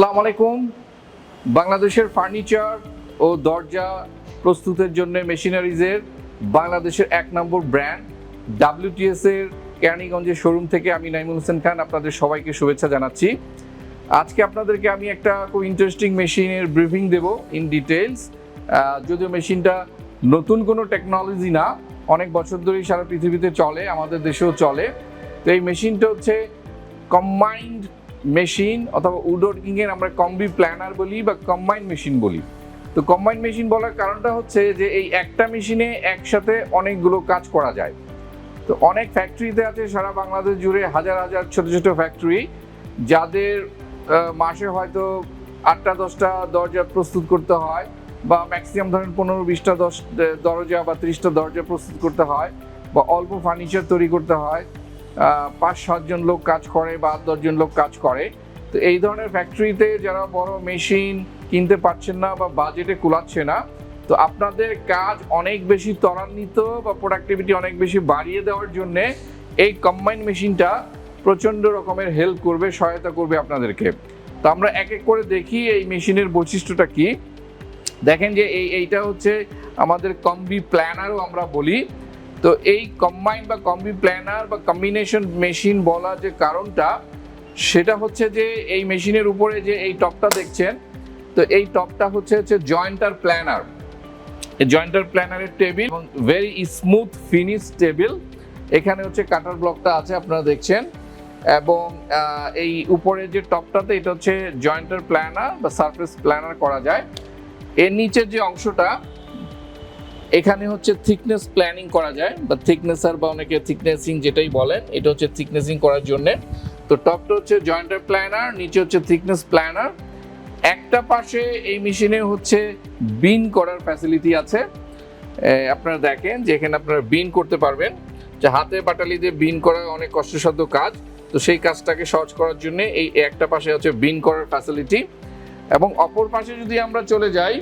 আসসালামু আলাইকুম। বাংলাদেশের ফার্নিচার ও দরজা প্রস্তুতের জন্য মেশিনারিজের বাংলাদেশের এক নম্বর ব্র্যান্ড ডাব্লিউটিএস এর কেরানীগঞ্জের শোরুম থেকে আমি নাইমুল হোসেন খান আপনাদের সবাইকে শুভেচ্ছা জানাচ্ছি। আজকে আপনাদেরকে আমি একটা খুব ইন্টারেস্টিং মেশিনের ব্রিফিং দেব ইন ডিটেলস যদিও মেশিনটা নতুন কোনো টেকনোলজি না, অনেক বছর ধরেই সারা পৃথিবীতে চলে, আমাদের দেশেও চলে। তো এই মেশিনটা হচ্ছে কম্বাইন্ড মেশিন অথবা উডওয়ার্কিং এর আমরা কম্বি প্ল্যানার বলি বা কম্বাইন্ড মেশিন বলি। তো কম্বাইন মেশিন বলার কারণটা হচ্ছে যে এই একটা মেশিনে একসাথে অনেকগুলো কাজ করা যায়। তো অনেক ফ্যাক্টরিতে আছে সারা বাংলাদেশ জুড়ে হাজার হাজার ছোট ছোট ফ্যাক্টরি যাদের মাসে হয়তো আটটা, দশটা দরজা প্রস্তুত করতে হয় বা ম্যাক্সিমাম ধরেন পনেরো, বিশটা, দশ, দরজা বা ত্রিশটা দরজা প্রস্তুত করতে হয় বা অল্প ফার্নিচার তৈরি করতে হয়। পাঁচ, সাতজন লোক কাজ করে বা আট, দশজন লোক কাজ করে। তো এই ধরনের ফ্যাক্টরিতে যারা বড় মেশিন কিনতে পারছেন না বা বাজেটে কুলাচ্ছে না, তো আপনাদের কাজ অনেক বেশি ত্বরান্বিত বা প্রোডাক্টিভিটি অনেক বেশি বাড়িয়ে দেওয়ার জন্যে এই কম্বাইন মেশিনটা প্রচণ্ড রকমের হেল্প করবে, সহায়তা করবে আপনাদেরকে। তো আমরা এক এক করে দেখি এই মেশিনের বৈশিষ্ট্যটা কি। দেখেন যে এই, এইটা হচ্ছে আমাদের কম্বি প্ল্যানারও আমরা বলি। তো এই কম্বাইন বা কম্বি প্ল্যানার বা কম্বিনেশন মেশিন বলা যে কারণটা, সেটা হচ্ছে যে এই মেশিনের উপরে যে এই টপটা দেখছেন, তো এই টপটা হচ্ছে হচ্ছে জয়েন্টার প্ল্যানার জয়েন্টার প্ল্যানারের টেবিল এবং ভেরি স্মুথ ফিনিশ টেবিল এখানে হচ্ছে কাটার ব্লকটা আছে, আপনারা দেখছেন। এবং এই উপরে যে টপটাতে এটা হচ্ছে জয়েন্টার প্ল্যানার বা সারফেস প্ল্যানার করা যায়। এর নিচের যে অংশটা এখানে হচ্ছে থিকনেস প্ল্যানিং করা যায়, বা থিকনেসার বা অনেকে থিকনেসিং যেটাই বলেন, এটা হচ্ছে থিকনেসিং করার জন্য। তো টপটা হচ্ছে জয়েন্টার প্ল্যানার নিচে হচ্ছে থিকনেস প্ল্যানার একটা পাশে এই মেশিনে হচ্ছে বিন করার ফ্যাসিলিটি আছে। আপনারা দেখেন যে এখানে আপনারা বিন করতে পারবেন। যে হাতে বাটালি দিয়ে বিন করা অনেক কষ্টসাধ্য কাজ। তো সেই কাজটাকে সহজ করার জন্য এই একটা পাশে হচ্ছে বিন করার ফ্যাসিলিটি এবং অপর পাশে যদি আমরা চলে যাই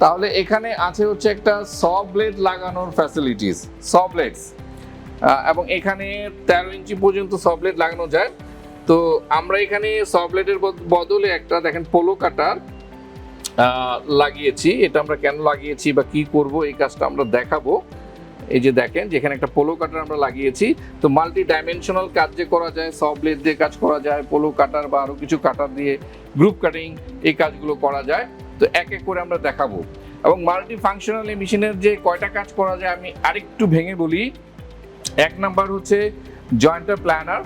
তাহলে এখানে আছে হচ্ছে একটা স ব্লেড লাগানোর ফ্যাসিলিটিস স এবং এখানে তেরো ইঞ্চি পর্যন্ত স ব্লেড লাগানো যায়। তো আমরা এখানে স ব্লেডের বদলে একটা দেখেন পোলো কাটার লাগিয়েছি। এটা আমরা কেন লাগিয়েছি বা কি করব, এই কাজটা আমরা দেখাবো। এই যে দেখেন, যেখানে একটা পোলো কাটার আমরা লাগিয়েছি। তো মাল্টি ডাইমেনশনাল কাজ যে করা যায় স ব্লেড দিয়ে কাজ করা যায়, পোলো কাটার বা আরও কিছু কাটার দিয়ে গ্রুপ কাটিং এই কাজগুলো করা যায়। তো এক এক করে আমরা দেখাবো। এবং মাল্টি ফাংশনাল এই মেশিনের যে কয়টা কাজ করা যায়, আমি আরেকটু ভেঙে বলি। এক নাম্বার হচ্ছে জয়েন্টার প্ল্যানার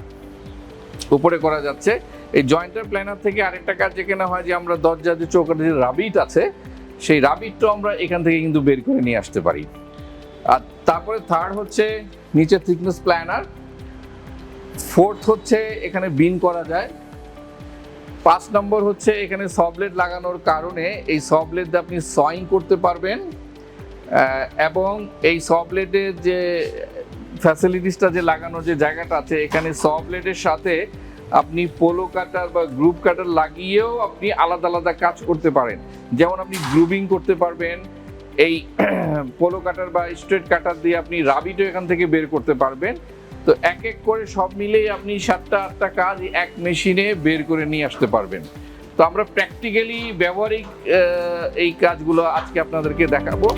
উপরে করা যাচ্ছে। এই জয়েন্টার প্ল্যানার থেকে আরেকটা কাজ যেখানে হয় যে আমরা দরজা যে চৌকাঠে যে রাবিট আছে, সেই রাবিটটাও আমরা এখান থেকে কিন্তু বের করে নিয়ে আসতে পারি। আর তারপরে থার্ড হচ্ছে নিচে থিকনেস প্ল্যানার ফোর্থ হচ্ছে এখানে বিন করা যায়। পাঁচ নম্বর হচ্ছে এখানে সবলেট লাগানোর কারণে এই সবলেট দিয়ে আপনি সয়িং করতে পারবেন এবং এই সবলেটের যে ফ্যাসিলিটিসটা যে লাগানোর যে জায়গাটা আছে, এখানে সবলেটের সাথে আপনি পোলো কাটার বা গ্রুপ কাটার লাগিয়েও আপনি আলাদা আলাদা কাজ করতে পারেন। যেমন আপনি গ্রুবিং করতে পারবেন, এই পোলো কাটার বা স্ট্রেট কাটার দিয়ে আপনি রাবিটও এখান থেকে বের করতে পারবেন তো এক এক করে সব মিলেই আপনি সাতটা, আটটা কাজ এক মেশিনে বের করে নিয়ে আসতে পারবেন। তো আমরা প্র্যাকটিক্যালি ব্যবহারিক এই কাজগুলো আজকে আপনাদেরকে দেখাবো।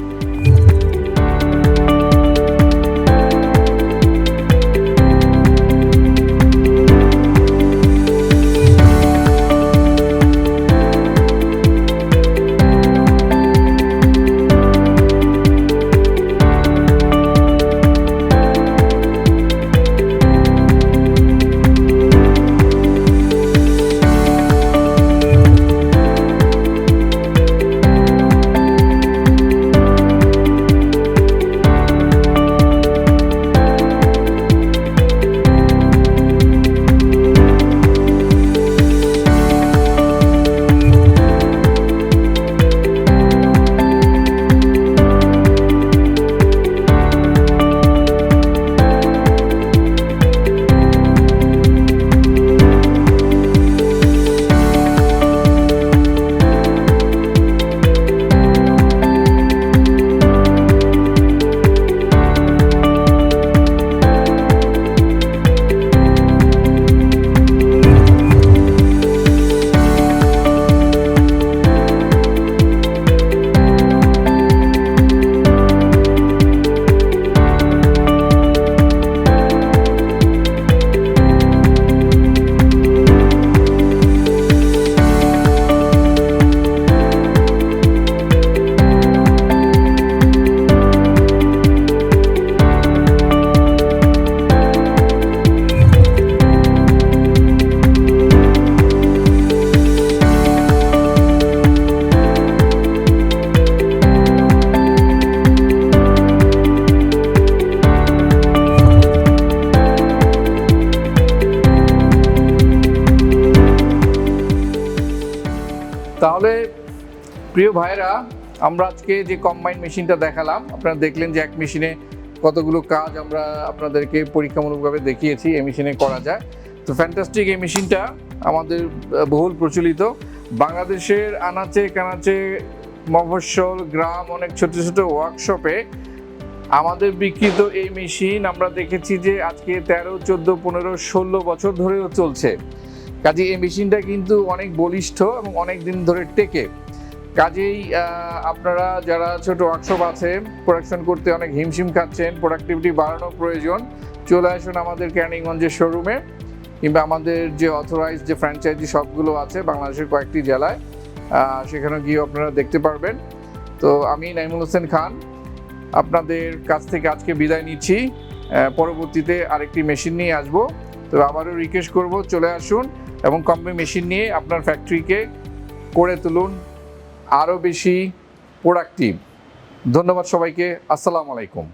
প্রিয় ভাইরা আমরা আজকে যে কম্বাইন মেশিনটা দেখালাম, আপনারা দেখলেন যে এক মেশিনে কতগুলো কাজ আমরা আপনাদেরকে পরীক্ষামূলকভাবে দেখিয়েছি, এই মেশিনে করা যায়। তো ফ্যান্টাস্টিক এই মেশিনটা আমাদের বহুল প্রচলিত। বাংলাদেশের আনাচে কানাচে মফস্বল, গ্রাম, অনেক ছোট ছোট ওয়ার্কশপে আমাদের বিক্রিত এই মেশিন আমরা দেখেছি যে আজকে তেরো, চোদ্দ, পনেরো, ষোলো বছর ধরেও চলছে। কাজে এই মেশিনটা কিন্তু অনেক বলিষ্ঠ এবং অনেক দিন ধরে টেকে। কাজেই আপনারা যারা ছোট ওয়ার্কশপ আছে প্রোডাকশন করতে অনেক হিমশিম খাচ্ছেন প্রোডাক্টিভিটি বাড়ানো প্রয়োজন, চলে আসুন আমাদের ক্যানিংগঞ্জের শোরুমে কিংবা আমাদের যে অথরাইজ যে ফ্র্যাঞ্চাইজি শপগুলো আছে বাংলাদেশের কয়েকটি জেলায় সেখানে গিয়ে আপনারা দেখতে পারবেন। তো আমি নাইমুল হোসেন খান, আপনাদের কাছ থেকে আজকে বিদায় নিচ্ছি। পরবর্তীতে আরেকটি মেশিন নিয়ে আসব। তো আবারও রিকোয়েস্ট করব, চলে আসুন এবং কম্পি মেশিন নিয়ে আপনার ফ্যাক্টরিকে করে তুলুন। আরও বেশি প্রোডাক্টিভ ধন্যবাদ সবাইকে। আসসালামু আলাইকুম।